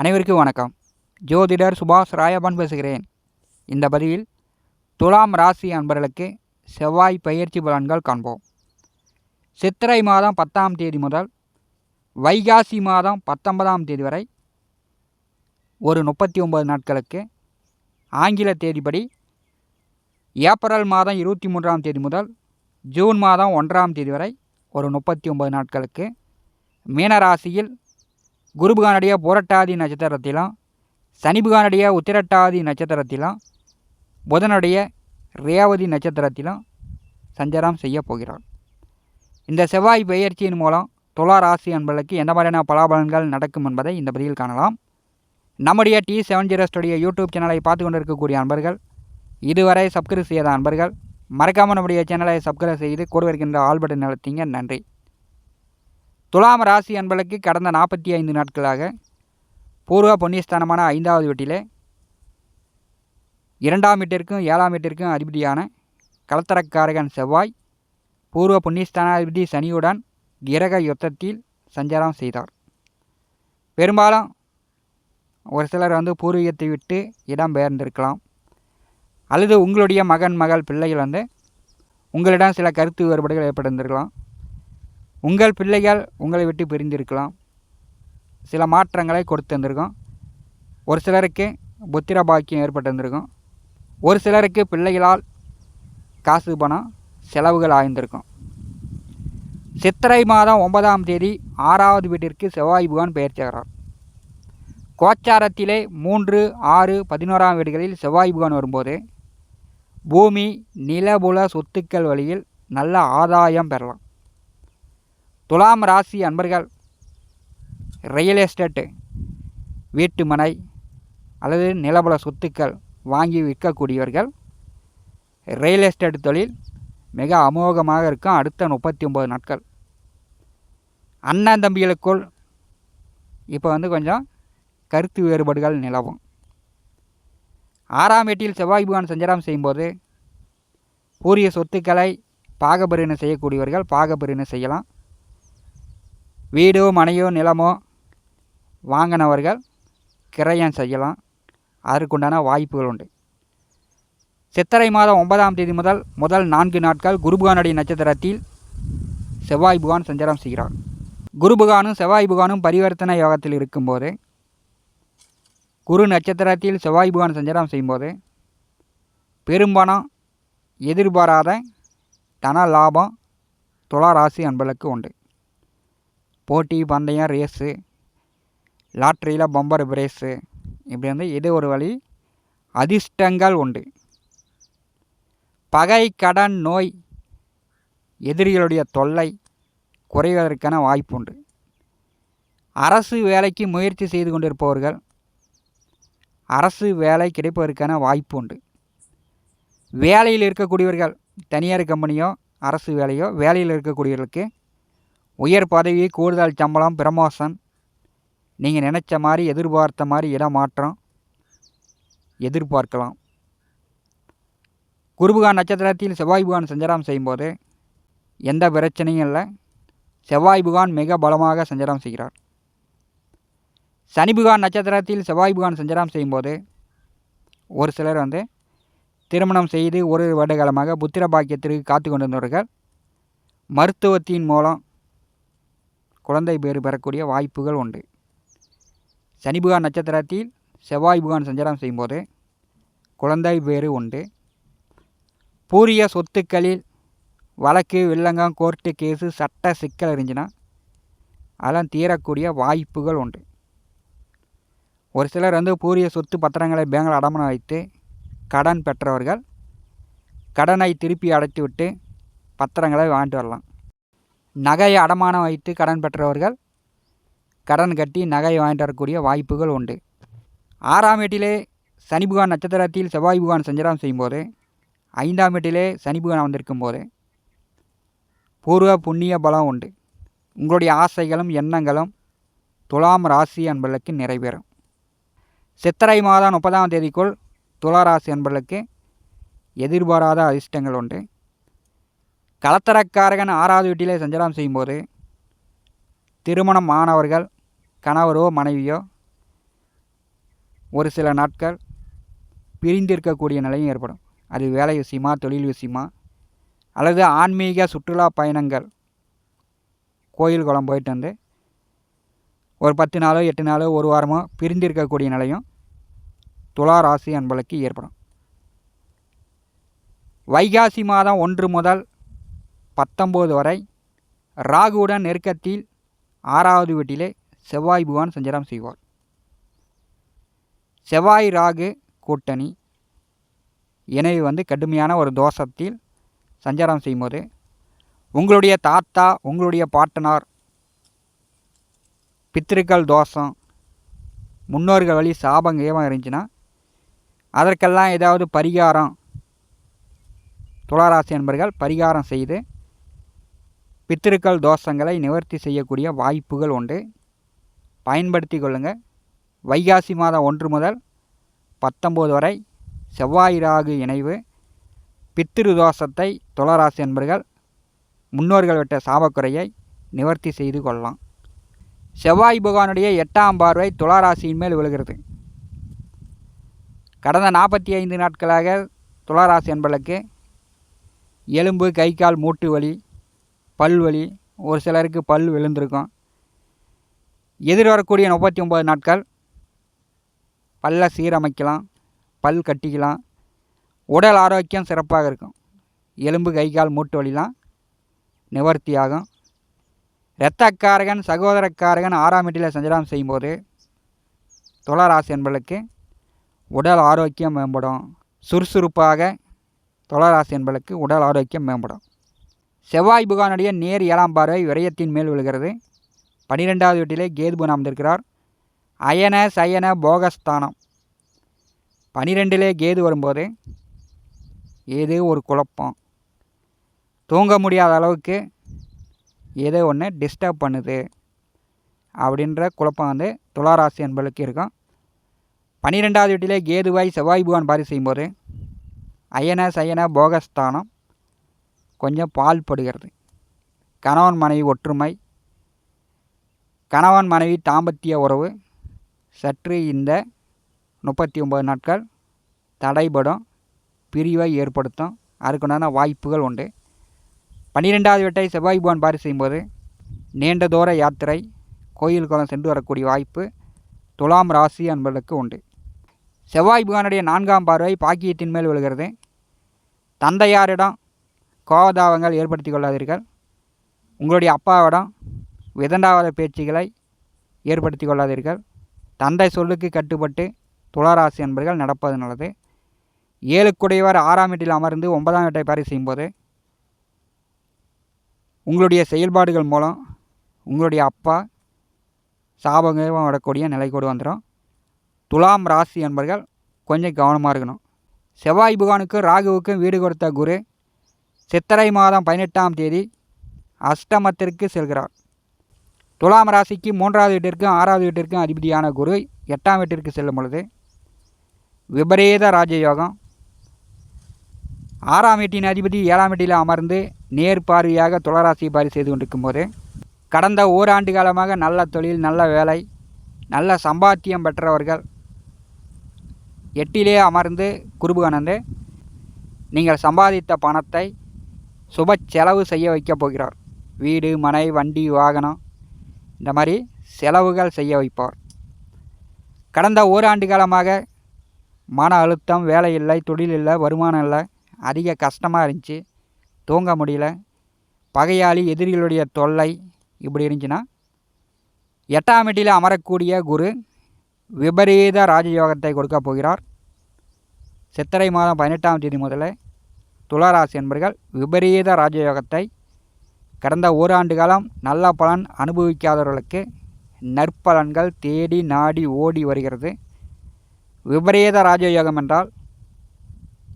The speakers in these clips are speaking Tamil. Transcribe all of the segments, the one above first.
அனைவருக்கும் வணக்கம். ஜோதிடர் சுபாஷ் ராயப்பன் பேசுகிறேன். இந்த பதிவில் துலாம் ராசி அன்பர்களுக்கு செவ்வாய் பயிற்சி பலன்கள் காண்போம். சித்திரை மாதம் பத்தாம் தேதி முதல் வைகாசி மாதம் பத்தொன்பதாம் தேதி வரை ஒரு முப்பத்தி ஒன்பது நாட்களுக்கு ஆங்கில தேதிப்படி ஏப்ரல் மாதம் இருபத்தி மூன்றாம் தேதி முதல் ஜூன் மாதம் ஒன்றாம் தேதி வரை ஒரு முப்பத்தி ஒன்பது நாட்களுக்கு மீனராசியில் குருபுகானுடைய புரட்டாதி நட்சத்திரத்திலும் சனிபுகானுடைய உத்திரட்டாதி நட்சத்திரத்திலும் புதனுடைய ரேவதி நட்சத்திரத்திலும் சஞ்சாரம் செய்ய போகிறார். இந்த செவ்வாய் பெயர்ச்சியின் மூலம் துலா ராசி அன்பர்களுக்கு எந்த மாதிரியான பலாபலன்கள் நடக்கும் என்பதை இந்த பதிவில் காணலாம். நம்முடைய T seven zero studio YouTube சேனலை பார்த்து கொண்டிருக்கக்கூடிய அன்பர்கள் இதுவரை சப்ஸ்கிரைப் செய்யாத அன்பர்கள் மறக்காமல் நம்முடைய சேனலை சப்ஸ்கிரைப் செய்து கூட இருக்கின்ற ஆல்பட்டை நடத்திங்க நன்றி. துலாம் ராசி அன்பர்களுக்கு கடந்த நாற்பத்தி ஐந்து நாட்களாக பூர்வ புண்ணியஸ்தானமான ஐந்தாவது வீட்டிலே இரண்டாம் வீட்டிற்கும் ஏழாம் வீட்டிற்கும் அதிபதியான கலத்தரக்காரகன் செவ்வாய் பூர்வ புண்ணியஸ்தானாதிபதி சனியுடன் கிரக யுத்தத்தில் சஞ்சாரம் செய்தார். பெரும்பாலும் ஒரு சிலர் வந்து பூர்வீகத்தை விட்டு இடம் பெயர்ந்திருக்கலாம். அல்லது உங்களுடைய மகன் மகள் பிள்ளைகள் வந்து உங்களிடம் சில கருத்து வேறுபாடுகள் ஏற்பட்டிருந்திருக்கலாம். உங்கள் பிள்ளைகள் உங்களை விட்டு பிரிந்திருக்கலாம். சில மாற்றங்களை கொடுத்துருந்துருக்கும் ஒரு சிலருக்கு புத்திர பாக்கியம் ஏற்பட்டிருந்திருக்கும் ஒரு சிலருக்கு பிள்ளைகளால் காசு பணம் செலவுகள் ஆய்ந்திருக்கும். சித்திரை மாதம் ஒன்பதாம் தேதி ஆறாவது வீட்டிற்கு செவ்வாய் புகான் பெயர் சேர்கிறார் கோச்சாரத்திலே மூன்று ஆறு பதினோராம் வீடுகளில் செவ்வாய் புகான் வரும்போது பூமி நிலபுல சொத்துக்கள் வழியில் நல்ல ஆதாயம் பெறலாம். துலாம் ராசி அன்பர்கள் ரியல் எஸ்டேட்டு வீட்டு மனை அல்லது நிலபல சொத்துக்கள் வாங்கி விற்கக்கூடியவர்கள் ரியல் எஸ்டேட் தொழில் மிக அமோகமாக இருக்கும். அடுத்த முப்பத்தி ஒம்பது நாட்கள். அண்ணன் தம்பிகளுக்குள் இப்போ வந்து கொஞ்சம் கருத்து வேறுபாடுகள் நிலவும். ஆறாம் வீட்டில் செவ்வாய் புகான் சஞ்சாரம் செய்யும்போது பூரிய சொத்துக்களை பாகபரிணம் செய்யக்கூடியவர்கள் பாகபிரினை செய்யலாம். வீடோ மனையோ நிலமோ வாங்கினவர்கள் கிரயம் செய்யலாம். அதற்குண்டான வாய்ப்புகள் உண்டு. சித்திரை மாதம் ஒன்பதாம் தேதி முதல் முதல் நான்கு நாட்கள் குருபுகானுடைய நட்சத்திரத்தில் செவ்வாய் புகான் சஞ்சாரம் செய்கிறார். குருபுகானும் செவ்வாய் புகானும் பரிவர்த்தனை யோகத்தில் இருக்கும்போது குரு நட்சத்திரத்தில் செவ்வாய் புகான் சஞ்சாரம் செய்யும்போது பெரும்பணம் எதிர்பாராத தன லாபம் துளா ராசி அன்பளுக்கு உண்டு. போட்டி பந்தயம் ரேஸு லாட்ரியில் பம்பர் பிரேஸு இப்படி வந்து இது ஒரு வழி. அதிர்ஷ்டங்கள் உண்டு. பகை கடன் நோய் எதிரிகளுடைய தொல்லை குறைவதற்கான வாய்ப்பு உண்டு. அரசு வேலைக்கு முயற்சி செய்து கொண்டிருப்பவர்கள் அரசு வேலை கிடைப்பதற்கான வாய்ப்பு உண்டு. வேலையில் இருக்கக்கூடியவர்கள் தனியார் கம்பெனியோ அரசு வேலையோ வேலையில் இருக்கக்கூடியவர்களுக்கு உயர் பதவி கூடுதல் சம்பளம் பிரமோஷன். நீங்கள் நினச்ச மாதிரி எதிர்பார்த்த மாதிரி இடமாற்றம் எதிர்பார்க்கலாம். குருபுகான் நட்சத்திரத்தில் செவ்வாய் புகான் சஞ்சாரம் செய்யும்போது எந்த பிரச்சனையும் இல்லை. செவ்வாய் புகான் மிக பலமாக சஞ்சாரம் செய்கிறார். சனி புகான் நட்சத்திரத்தில் செவ்வாய் புகான் சஞ்சாரம் செய்யும்போது ஒரு சிலர் வந்து திருமணம் செய்து ஒரு வருடகாலமாக புத்திர பாக்கியத்திற்கு காத்து கொண்டிருந்தவர்கள். மருத்துவத்தின் மூலம் குழந்தை பேறு பெறக்கூடிய வாய்ப்புகள் உண்டு. சனிபுகான் நட்சத்திரத்தில் செவ்வாய் புகான் சஞ்சாரம் செய்யும்போது குழந்தை பேறு உண்டு. பூரிய சொத்துக்களில் வழக்கு வில்லங்கம் கோர்ட்டு கேஸு சட்ட சிக்கல் இருந்துச்சுன்னா அதெல்லாம் தீரக்கூடிய வாய்ப்புகள் உண்டு. ஒரு சிலர் வந்து பூரிய சொத்து பத்திரங்களை பேங்கில் அடமானம் வைத்து கடன் பெற்றவர்கள் கடனை திருப்பி அடைத்து விட்டு பத்திரங்களை வாங்கிட்டு வரலாம். நகையை அடமானம் வைத்து கடன் பெற்றவர்கள் கடன் கட்டி நகை வாங்கிட்டு வரக்கூடிய வாய்ப்புகள் உண்டு. ஆறாம் வீட்டிலே சனி புகான் நட்சத்திரத்தில் செவ்வாய் புகான் சஞ்சாரம் செய்யும்போது ஐந்தாம் வீட்டிலே சனி புகான் வந்திருக்கும் போது பூர்வ புண்ணிய பலம் உண்டு. உங்களுடைய ஆசைகளும் எண்ணங்களும் துலாம் ராசி அன்பர்களுக்கு நிறைவேறும். சித்திரை மாதம் முப்பதாம் தேதிக்குள் துளா ராசி அன்பர்களுக்கு எதிர்பாராத அதிர்ஷ்டங்கள் உண்டு. கலத்தரக்காரகன் ஆறாவது வீட்டிலே சஞ்சாரம் செய்யும்போது திருமணம் ஆனவர்கள் கணவரோ மனைவியோ ஒரு சில நாட்கள் பிரிந்திருக்கக்கூடிய நிலையும் ஏற்படும். அது வேலை விஷயமா தொழில் விஷயமா அல்லது ஆன்மீக சுற்றுலா பயணங்கள் கோயில் குளம் போயிட்டு வந்து ஒரு பத்து நாளோ எட்டு நாளோ ஒரு வாரமோ பிரிந்திருக்கக்கூடிய நிலையும் துலா ராசி அன்பளுக்கு ஏற்படும். வைகாசி மாதம் ஒன்று முதல் பத்தொம்போது வரை ராகுவுடன் நெருக்கத்தில் ஆறாவது வீட்டிலே செவ்வாய் புவான் சஞ்சாரம் செய்வார். செவ்வாய் ராகு கூட்டணி எனவே வந்து கடுமையான ஒரு தோஷத்தில் சஞ்சாரம் செய்யும்போது உங்களுடைய தாத்தா உங்களுடைய பாட்டனார் பித்திருக்கள் தோஷம் முன்னோர்கள் வழி சாபம் ஏவம் இருந்துச்சுன்னா அதற்கெல்லாம் ஏதாவது பரிகாரம் துளாராசி என்பர்கள் பரிகாரம் செய்து பித்திருக்கள் தோஷங்களை நிவர்த்தி செய்யக்கூடிய வாய்ப்புகள் உண்டு. பயன்படுத்தி கொள்ளுங்கள் வைகாசி மாதம் ஒன்று முதல் பத்தொம்போது வரை செவ்வாய் ராகு இணைவு. பித்திரு தோஷத்தை துளராசி என்பர்கள் முன்னோர்கள் விட்ட சாபக்குறையை நிவர்த்தி செய்து கொள்ளலாம். செவ்வாய் பகவானுடைய எட்டாம் பார்வை துளாராசியின் மேல் விழுகிறது. கடந்த நாற்பத்தி ஐந்து நாட்களாக துளாராசி என்பர்களுக்கு எலும்பு கை கால் மூட்டு வலி பல் வலி ஒரு சிலருக்கு பல் விழுந்திருக்கும். எதிர்வரக்கூடிய முப்பத்தி ஒம்பது நாட்கள் பல்லை சீரமைக்கலாம் பல் கட்டிக்கலாம். உடல் ஆரோக்கியம் சிறப்பாக இருக்கும். எலும்பு கை கால் மூட்டு வலிலாம் நிவர்த்தியாகும். இரத்தக்காரகன் சகோதரக்காரகன் ஆறாம் வீட்டில் சஞ்சலம் செய்யும்போது துளராசி என்பளுக்கு உடல் ஆரோக்கியம் மேம்படும். சுறுசுறுப்பாக துளராசி என்பளுக்கு உடல் ஆரோக்கியம் மேம்படும். செவ்வாய் புகானுடைய நேர் ஏழாம் பார்வை விரயத்தின் மேல் விழுகிறது. பனிரெண்டாவது வீட்டிலே கேதுபு அமர்ந்திருக்கிறார். அயன சயன போகஸ்தானம். பனிரெண்டிலே கேது வரும்போது ஏதோ ஒரு குழப்பம். தூங்க முடியாத அளவுக்கு ஏதோ ஒன்று டிஸ்டர்ப் பண்ணுது அப்படின்ற குழப்பம் வந்து துளாராசி என்பளுக்கு இருக்கும். பன்னிரெண்டாவது வீட்டிலே கேதுவாய் செவ்வாய் புகான் பாரி செய்யும்போது அயன சயன போகஸ்தானம். கொஞ்சம் பால் படுகிறது. கணவன் மனைவி ஒற்றுமை. கணவன் மனைவி தாம்பத்திய உறவு. சற்று இந்த முப்பத்தி ஒம்பது நாட்கள் தடைபடும் பிரிவை ஏற்படுத்தும். அதுக்குண்டான வாய்ப்புகள் உண்டு. பன்னிரெண்டாவது வீட்டை செவ்வாய் புவன் பாரி செய்யும்போது நீண்ட தூர யாத்திரை கோயில் குளம் சென்று வரக்கூடிய வாய்ப்பு துலாம் ராசி என்பதற்கு உண்டு. செவ்வாய் புகானுடைய நான்காம் பார்வை பாக்கியத்தின் மேல் விழுகிறது. தந்தையாரிடம் கோபதாபங்கள் ஏற்படுத்தி கொள்ளாதீர்கள். உங்களுடைய அப்பாவிடம் விதண்டாவாத பேச்சுகளை ஏற்படுத்தி கொள்ளாதீர்கள். தந்தை சொல்லுக்கு கட்டுப்பட்டு துளாராசி என்பர்கள் நடப்பது நல்லது. ஏழுக்குடையவர் ஆறாம் வீட்டில் அமர்ந்து ஒன்பதாம் வீட்டை பாரி செய்யும்போது உங்களுடைய செயல்பாடுகள் மூலம் உங்களுடைய அப்பா சாபகம் வரக்கூடிய நிலை கூட வந்துடும் துலாம் ராசி என்பர்கள் கொஞ்சம் கவனமாக இருக்கணும். செவ்வாய் புகானுக்கும் ராகுவுக்கும் வீடு கொடுத்த குரு சித்திரை மாதம் பதினெட்டாம் தேதி அஷ்டமத்திற்கு செல்கிறார். துலாம் ராசிக்கு மூன்றாவது வீட்டிற்கும் ஆறாவது வீட்டிற்கும் அதிபதியான குரு எட்டாம் வீட்டிற்கு செல்லும் பொழுது விபரீத ராஜயோகம். ஆறாம் வீட்டின் அதிபதி ஏழாம் வீட்டில் அமர்ந்து நேர் பார்வையாக துளராசியை பாரி செய்து கொண்டிருக்கும் போது கடந்த ஓராண்டு காலமாக நல்ல தொழில் நல்ல வேலை நல்ல சம்பாத்தியம் பெற்றவர்கள் எட்டிலே அமர்ந்து குருபுகனந்து நீங்கள் சம்பாதித்த பணத்தை சுப செலவு செய்ய வைக்க போகிறார். வீடு மனை வண்டி வாகனம் இந்த மாதிரி செலவுகள் செய்ய வைப்பார். கடந்த ஓராண்டு காலமாக மன அழுத்தம் வேலை இல்லை தொழில் இல்லை வருமானம் இல்லை அதிக கஷ்டமாக இருந்துச்சு தூங்க முடியல பகையாளி எதிரிகளுடைய தொல்லை இப்படி இருந்துச்சுன்னா எட்டாம் வீட்டில் அமரக்கூடிய குரு விபரீத ராஜயோகத்தை கொடுக்க போகிறார். சித்திரை மாதம் பதினெட்டாம் தேதி முதல்ல துளாராசி என்பர்கள் விபரீத ராஜயோகத்தை கடந்த ஓராண்டு காலம் நல்ல பலன் அனுபவிக்காதவர்களுக்கு நற்பலன்கள் தேடி நாடி ஓடி வருகிறது. விபரீத ராஜயோகம் என்றால்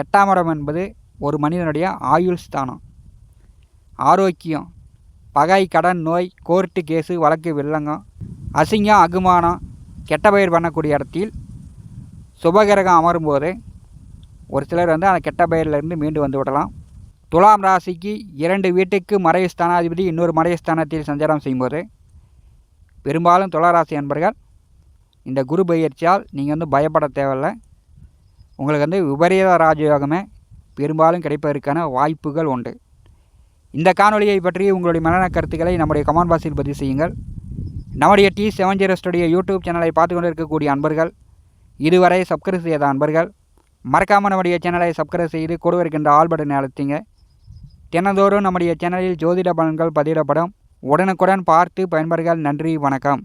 எட்டாம் இடம் என்பது ஒரு மனிதனுடைய ஆயுள் ஸ்தானம். ஆரோக்கியம் பகை கடன் நோய் கோர்ட்டு கேஸு வழக்கு வில்லங்கம் அசிங்கம் அகுமானம் கெட்ட பயிர் பண்ணக்கூடிய இடத்தில் சுபகிரகம் அமரும்போது ஒரு சிலர் வந்து அந்த கெட்ட பெயர்லேருந்து மீண்டு வந்து விடலாம். துலாம் ராசிக்கு இரண்டு வீட்டுக்கு மறைவு ஸ்தானாதிபதி இன்னொரு மறைவு ஸ்தானத்தில் சஞ்சாரம் செய்யும்போது பெரும்பாலும் துளாராசி அன்பர்கள் இந்த குரு பயிற்சியால் நீங்கள் வந்து பயப்பட தேவையில்ல. உங்களுக்கு வந்து விபரீத ராஜயோகமே பெரும்பாலும் கிடைப்பதற்கான வாய்ப்புகள் உண்டு. இந்த காணொலியை பற்றி உங்களுடைய மனநல கருத்துக்களை நம்முடைய கமெண்ட் பாக்ஸில் பதிவு செய்யுங்கள். நம்முடைய T seven zero studio YouTube சேனலை பார்த்து கொண்டு இருக்கக்கூடிய அன்பர்கள் இதுவரை சப்ஸ்கிரைப் செய்த அன்பர்கள் மறக்காமல் நம்முடைய சேனலை சப்ஸ்கிரைப் செய்து கூட இருக்கின்ற ஆல் பட்டனை அழுத்திங்க. தினந்தோறும் நம்முடைய சேனலில் ஜோதிட பலன்கள் பதிவிடப்படும். உடனுக்குடன் பார்த்து பயன்பெறுங்கள். நன்றி வணக்கம்.